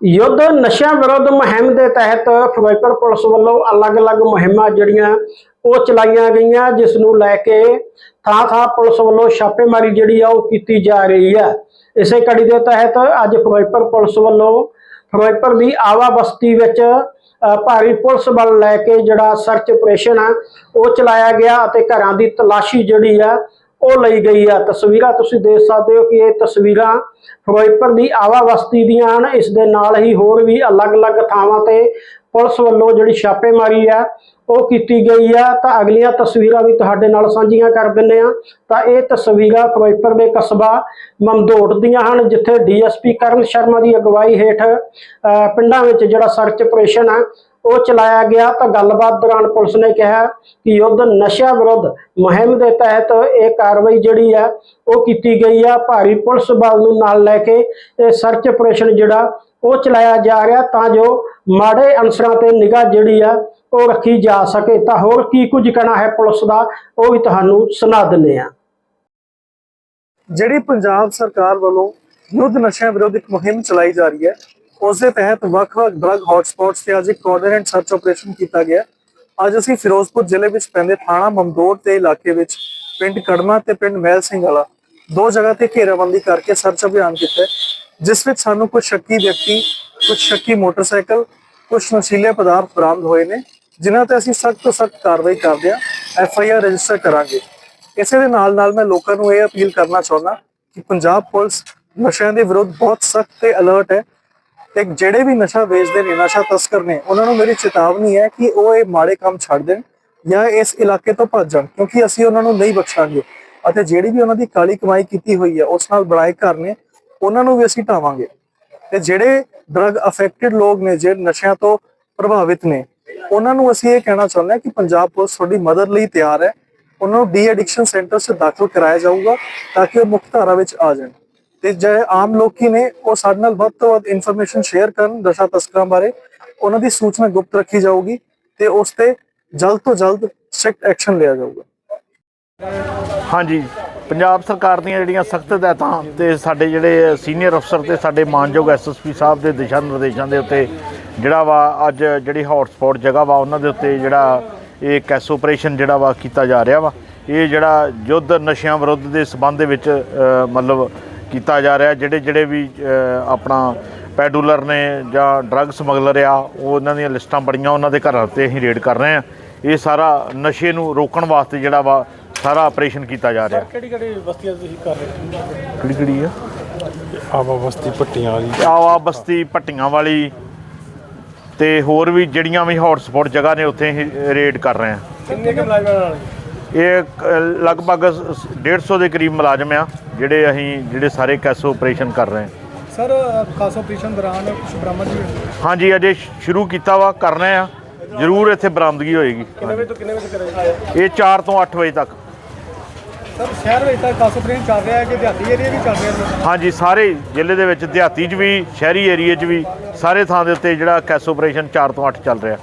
ਯੁੱਧ ਨਸ਼ਿਆਂ ਵਿਰੁੱਧ ਮੁਹਿੰਮ ਦੇ ਤਹਿਤ ਫਿਰੋਜ਼ਪੁਰ ਪੁਲਿਸ ਵੱਲੋਂ ਅਲੱਗ-ਅਲੱਗ ਮੁਹਿੰਮਾਂ ਜਿਹੜੀਆਂ ਉਹ ਚਲਾਈਆਂ ਗਈਆਂ, ਜਿਸ ਨੂੰ ਲੈ ਕੇ ਥਾਂ-ਥਾਂ ਪੁਲਿਸ ਵੱਲੋਂ ਛਾਪੇਮਾਰੀ ਜਿਹੜੀ ਆ ਉਹ ਕੀਤੀ ਜਾ ਰਹੀ ਹੈ ਇਸੇ ਕੜੀ ਦੇ ਤਹਿਤ ਅੱਜ ਫਿਰੋਜ਼ਪੁਰ ਪੁਲਿਸ ਵੱਲੋਂ ਫਿਰੋਜ਼ਪੁਰ ਦੀ ਆਵਾ ਬਸਤੀ ਵਿੱਚ ਭਾਰੀ ਪੁਲਿਸ ਬਲ ਲੈ ਕੇ ਜਿਹੜਾ ਸਰਚ ਆਪਰੇਸ਼ਨ ਆ, ਉਹ ਚਲਾਇਆ ਗਿਆ ਅਤੇ ਘਰਾਂ ਦੀ ਤਲਾਸ਼ੀ ਜਿਹੜੀ ਆ ਉਹ ਲਈ ਗਈ ਆ। ਤਸਵੀਰਾਂ ਤੁਸੀਂ ਦੇਖ ਸਕਦੇ ਹੋ ਕਿ ਇਹ ਤਸਵੀਰਾਂ ਫਿਰੋਜ਼ਪੁਰ ਦੀ ਆਵਾ ਦੀਆਂ ਹਨ। ਇਸ ਦੇ ਨਾਲ ਹੀ ਹੋਰ ਵੀ ਅਲੱਗ-ਅਲੱਗ ਥਾਵਾਂ ਤੇ ਪੁਲਿਸ ਵੱਲੋਂ ਜਿਹੜੀ ਛਾਪੇਮਾਰੀ ਆ ਉਹ ਕੀਤੀ ਗਈ ਆ। ਤਾਂ ਅਗਲੀਆਂ ਤਸਵੀਰਾਂ ਵੀ ਤੁਹਾਡੇ ਨਾਲ ਸਾਂਝੀਆਂ ਕਰ ਦਿੰਨੇ ਆ ਤਾਂ ਇਹ ਤਸਵੀਰਾਂ ਫਿਰੋਜ਼ਪੁਰ ਦੇ ਕਸਬਾ ਮਮਦੋਟ ਦੀਆਂ ਹਨ ਜਿੱਥੇ ਡੀਐਸਪੀ ਕਰਨ ਸ਼ਰਮਾ ਦੀ ਅਗਵਾਈ ਹੇਠ ਅ, ਪਿੰਡਾਂ ਵਿੱਚ ਜਿਹੜਾ ਸਰਚ ਆਪਰੇਸ਼ਨ ਆ ਉਹ ਚਲਾਇਆ ਗਿਆ ਤਾਂ ਗੱਲਬਾਤ ਦੌਰਾਨ ਪੁਲਿਸ ਨੇ ਕਿਹਾ ਕਿ ਯੁੱਧ ਨਸ਼ਿਆਂ ਵਿਰੁੱਧ ਮੁਹਿੰਮ ਦੇ ਤਹਿਤ ਇਹ ਕਾਰਵਾਈ ਜਿਹੜੀ ਆ, ਉਹ ਕੀਤੀ ਗਈ ਆ। ਭਾਰੀ ਪੁਲਿਸ ਬਲ ਨੂੰ ਨਾਲ ਲੈ ਕੇ ਇਹ ਸਰਚ ਆਪਰੇਸ਼ਨ ਜਿਹੜਾ, ਉਹ ਚਲਾਇਆ ਜਾ ਰਿਹਾ ਤਾਂ ਜੋ ਮਾੜੇ ਅਨਸਰਾਂ ਤੇ ਨਿਗਾਹ ਜਿਹੜੀ ਆ, ਉਹ ਰੱਖੀ ਜਾ ਸਕੇ। ਤਾਂ ਹੋਰ ਕੀ ਕੁਝ ਕਹਿਣਾ ਹੈ ਪੁਲਿਸ ਦਾ, ਉਹ ਵੀ ਤੁਹਾਨੂੰ ਸੁਣਾ ਦਿੰਨੇ ਆ ਜਿਹੜੀ ਪੰਜਾਬ ਸਰਕਾਰ ਵੱਲੋਂ ਯੁੱਧ ਨਸ਼ਿਆਂ ਵਿਰੁੱਧ ਇੱਕ ਮੁਹਿੰਮ ਚਲਾਈ ਜਾ ਰਹੀ ਹੈ ਉਸ ਦੇ ਤਹਿਤ ਵੱਖ-ਵੱਖ ਡਰੱਗ ਹੌਟਸਪੌਟਸ ਤੇ ਅੱਜ ਇੱਕ ਕੋਆਰਡੀਨੇਟ ਸਰਚ ਆਪਰੇਸ਼ਨ ਕੀਤਾ ਗਿਆ। ਅੱਜ ਅਸੀਂ ਫਿਰੋਜ਼ਪੁਰ ਜ਼ਿਲ੍ਹੇ ਵਿੱਚ ਪੈਂਦੇ ਥਾਣਾ ਮਮਦੋਟ ਦੇ ਇਲਾਕੇ ਵਿੱਚ ਪਿੰਡ ਕੜਮਾ ਤੇ ਪਿੰਡ ਮਹਿਲ ਸਿੰਘ ਵਾਲਾ ਦੋ ਜਗ੍ਹਾ ਤੇ ਘੇਰਾਬੰਦੀ ਕਰਕੇ ਸਰਚ ਅਭਿਆਨ ਕੀਤਾ ਜਿਸ ਵਿੱਚ ਸਾਨੂੰ ਕੁਝ ਸ਼ੱਕੀ ਵਿਅਕਤੀ, ਕੁਝ ਸ਼ੱਕੀ ਮੋਟਰਸਾਈਕਲ, ਕੁਝ ਨਸ਼ੀਲੇ ਪਦਾਰਥ ਬਰਾਮਦ ਹੋਏ ਨੇ, ਜਿਨ੍ਹਾਂ ਤੇ ਅਸੀਂ ਸਖਤ ਤੋਂ ਸਖਤ ਕਾਰਵਾਈ ਕਰਦੇ ਹਾਂ ਐਫ ਆਈ ਆਰ ਰਜਿਸਟਰ ਕਰਾਂਗੇ। ਇਸੇ ਦੇ ਨਾਲ ਨਾਲ ਮੈਂ ਲੋਕਾਂ ਨੂੰ ਇਹ ਅਪੀਲ ਕਰਨਾ ਚਾਹੁੰਦਾ ਕਿ ਪੰਜਾਬ ਪੁਲਿਸ ਨਸ਼ਿਆਂ ਦੇ ਵਿਰੁੱਧ ਬਹੁਤ ਸਖਤ ਤੇ ਅਲਰਟ ਹੈ। ਤੇ ਜਿਹੜੇ ਵੀ ਨਸ਼ਾ ਵੇਚਦੇ ਨੇ, ਨਸ਼ਾ ਤਸਕਰ ਨੇ, ਉਹਨਾਂ ਨੂੰ ਮੇਰੀ ਚੇਤਾਵਨੀ ਹੈ ਕਿ ਉਹ ਇਹ ਮਾੜੇ ਕੰਮ ਛੱਡ ਦੇਣ ਜਾਂ ਇਸ ਇਲਾਕੇ ਤੋਂ ਭੱਜ ਜਾਣ, ਕਿਉਂਕਿ ਅਸੀਂ ਉਹਨਾਂ ਨੂੰ ਨਹੀਂ ਬਖਸ਼ਾਂਗੇ। ਅਤੇ ਜਿਹੜੀ ਵੀ ਉਹਨਾਂ ਦੀ ਕਾਲੀ ਕਮਾਈ ਕੀਤੀ ਹੋਈ ਹੈ, ਉਸ ਨਾਲ ਬਣਾਏ ਘਰ ਨੇ, ਉਹਨਾਂ ਨੂੰ ਵੀ ਅਸੀਂ ਢਾਵਾਂਗੇ। ਤੇ ਜਿਹੜੇ ਡਰਗ ਅਫੈਕਟਡ ਲੋਕ ਨੇ, ਜਿਹੜੇ ਨਸ਼ਿਆਂ ਤੋਂ ਪ੍ਰਭਾਵਿਤ ਨੇ, ਉਹਨਾਂ ਨੂੰ ਅਸੀਂ ਇਹ ਕਹਿਣਾ ਚਾਹੁੰਦੇ ਹਾਂ ਕਿ ਪੰਜਾਬ ਪੁਲਿਸ ਤੁਹਾਡੀ ਮਦਦ ਲਈ ਤਿਆਰ ਹੈ। ਉਹਨਾਂ ਨੂੰ ਡੀ ਐਡਿਕਸ਼ਨ ਸੈਂਟਰ 'ਚ ਦਾਖਲ ਕਰਾਇਆ ਜਾਊਗਾ, ਤਾਂ ਕਿ ਉਹ ਮੁਕਤ ਧਾਰਾ ਵਿੱਚ ਆ ਜਾਣ। ਤੇ ਜਿਹੜੇ ਆਮ ਲੋਕੀ ਨੇ, ਉਹ ਸਾਡੇ ਨਾਲ ਵੱਧ ਤੋਂ ਵੱਧ ਇਨਫੋਰਮੇਸ਼ਨ ਸ਼ੇਅਰ ਕਰਨ ਨਸ਼ਾ ਤਸਕਰਾਂ ਬਾਰੇ। ਉਹਨਾਂ ਦੀ ਸੂਚਨਾ ਗੁਪਤ ਰੱਖੀ ਜਾਊਗੀ ਤੇ ਉਸ ਤੇ ਜਲਦ ਤੋਂ ਜਲਦ ਸਖਤ ਐਕਸ਼ਨ ਲਿਆ ਜਾਊਗਾ। ਹਾਂਜੀ, ਪੰਜਾਬ ਸਰਕਾਰ ਦੀਆਂ ਜਿਹੜੀਆਂ ਸਖਤ ਹਦਾਇਤਾਂ ਤੇ ਸਾਡੇ ਜਿਹੜੇ ਸੀਨੀਅਰ ਅਫਸਰ ਤੇ ਸਾਡੇ ਮਾਨਯੋਗ ਐਸਐਸਪੀ ਸਾਹਿਬ ਦੇ ਦਿਸ਼ਾ ਨਿਰਦੇਸ਼ਾਂ ਦੇ ਉੱਤੇ ਜਿਹੜਾ ਵਾ ਅੱਜ ਜਿਹੜੀ ਹੌਟਸਪੌਟ ਜਗ੍ਹਾ ਵਾ, ਉਹਨਾਂ ਦੇ ਉੱਤੇ ਜਿਹੜਾ ਇਹ ਕੈਸ ਆਪਰੇਸ਼ਨ ਜਿਹੜਾ ਵਾ ਕੀਤਾ ਜਾ ਰਿਹਾ ਵਾ। ਇਹ ਜਿਹੜਾ ਯੁੱਧ ਨਸ਼ਿਆਂ ਵਿਰੁੱਧ ਦੇ ਸਬੰਧ ਦੇ ਵਿੱਚ ਮਤਲਬ ਕੀਤਾ ਜਾ ਰਿਹਾ ਜਿਹੜੇ ਜਿਹੜੇ ਵੀ ਆਪਣਾ ਪੈਡੂਲਰ ਨੇ ਜਾਂ ਡਰੱਗ ਸਮਗਲਰ ਆ ਉਹ ਉਹਨਾਂ ਦੀਆਂ ਲਿਸਟਾਂ ਬੜੀਆਂ ਉਹਨਾਂ ਦੇ ਘਰਾਂ ਤੇ ਅਸੀਂ ਰੇਡ ਕਰ ਰਹੇ ਆ ਇਹ ਸਾਰਾ ਨਸ਼ੇ ਨੂੰ ਰੋਕਣ ਵਾਸਤੇ ਜਿਹੜਾ ਵਾ ਸਾਰਾ ਆਪਰੇਸ਼ਨ ਕੀਤਾ ਜਾ ਰਿਹਾ। ਕਿਹੜੀ ਕਿਹੜੀ ਬਸਤੀਆਂ ਤੁਸੀਂ ਕਰ ਰਹੇ ਕਿਹੜੀ ਕਿਹੜੀ ਆ? ਆਵਾ ਬਸਤੀ ਪੱਟੀਆਂ ਵਾਲੀ। ਆਵਾ ਬਸਤੀ ਪੱਟੀਆਂ ਵਾਲੀ ਤੇ ਹੋਰ ਵੀ ਜਿਹੜੀਆਂ ਵੀ ਹੌਟਸਪੌਟ ਜਗ੍ਹਾ ਨੇ ਉੱਥੇ ਰੇਡ ਕਰ ਰਹੇ ਆ ਕਿੰਨੇ ਕਿ ਮੁਲਾਜ਼ਮਾਂ ਨਾਲ? ਇਹ ਲਗਭਗ ਸ- 150 ਦੇ ਕਰੀਬ ਮੁਲਾਜ਼ਮ ਆ ਜਿਹੜੇ ਅਸੀਂ ਜਿਹੜੇ ਸਾਰੇ ਕੈਸੋ ਆਪਰੇਸ਼ਨ ਕਰ ਰਹੇ ਆ ਸਰ ਖਾਸ ਆਪਰੇਸ਼ਨ ਦੌਰਾਨ ਕੁਝ ਬਰਾਮਦ ਵੀ ਹਾਂਜੀ ਅਜੇ ਸ਼ੁਰੂ ਕੀਤਾ ਵਾ ਕਰ ਰਹੇ ਆ ਜ਼ਰੂਰ ਇੱਥੇ ਬਰਾਮਦਗੀ ਹੋਏਗੀ। ਕਿੰਨੇ ਵਜੇ ਤੋਂ ਕਿੰਨੇ ਵਜੇ ਕਰੇ ਇਹ 4 ਤੋਂ 8 ਵਜੇ ਤੱਕ। ਸਰ ਸ਼ਹਿਰ ਵਿੱਚ ਤਾਂ ਖਾਸ ਆਪਰੇਸ਼ਨ ਚੱਲ ਰਿਹਾ ਹੈ ਕਿ ਦਿਹਾਤੀ ਏਰੀਆ ਵੀ ਚੱਲ ਰਿਹਾ ਹੈ? ਹਾਂਜੀ ਸਾਰੇ ਜ਼ਿਲ੍ਹੇ ਦੇ ਵਿੱਚ ਦਿਹਾਤੀ 'ਚ ਵੀ ਸ਼ਹਿਰੀ ਏਰੀਏ 'ਚ ਵੀ ਸਾਰੇ ਥਾਂ ਦੇ ਉੱਤੇ ਜਿਹੜਾ ਕੈਸ ਆਪਰੇਸ਼ਨ 4 ਤੋਂ 8 ਚੱਲ ਰਿਹਾ।